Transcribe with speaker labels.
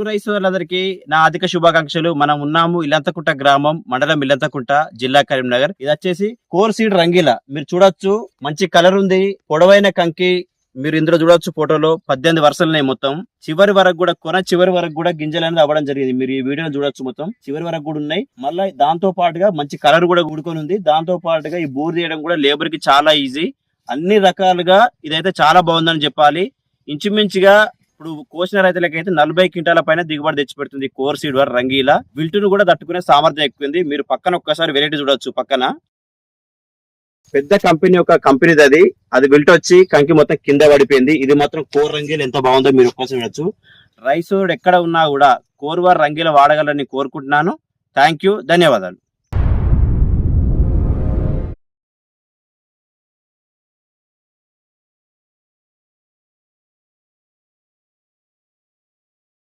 Speaker 1: తెలుగు రైతులందరికీ నా అధిక శుభాకాంక్షలు. మనం ఉన్నాము ఇల్లంతకుంట గ్రామం మండలం ఇల్లంతకుంట జిల్లా కరీంనగర్. ఇది వచ్చేసి కోర్ సీడ్ రంగీల. మీరు చూడొచ్చు మంచి కలర్ ఉంది పొడవైన కంకి. మీరు ఇందులో చూడొచ్చు ఫోటోలో పద్దెనిమిది వరుసలున్నాయి మొత్తం. చివరి వరకు కూడా కొన చివరి వరకు కూడా గింజలు అనేది అవ్వడం జరిగింది. మీరు ఈ వీడియోని చూడొచ్చు మొత్తం. చివరి వరకు కూడా ఉన్నాయి. మళ్ళీ దాంతో పాటుగా మంచి కలర్ కూడా కూడుకొని ఉంది. దాంతో పాటుగా ఈ బోర్ తీయడం కూడా లేబర్కి చాలా ఈజీ. అన్ని రకాలుగా ఇదైతే చాలా బాగుందని చెప్పాలి. ఇంచుమించుగా ఇప్పుడు కోసిన రైతులకైతే నలభై క్వింటాల పైన దిగుబడి తెచ్చిపెడుతుంది కోర్ సీడ్ వర్ రంగీల. విల్టును కూడా తట్టుకునే సామర్థ్యం ఎక్కువంది మీరు పక్కన ఒక్కసారి వెరైటీ చూడొచ్చు పక్కన. పెద్ద కంపెనీ ఒక కంపెనీది అది. అది విల్ట్ వచ్చి కంకి మొత్తం కింద పడిపోయింది. ఇది మాత్రం కోర్ రంగీలు ఎంత బాగుందో మీరు ఒక్కసారి చూడొచ్చు. రైస్ ఎక్కడ ఉన్నా కూడా కోర్ వారు రంగీల వాడగలని కోరుకుంటున్నాను. Thank you. ధన్యవాదాలు.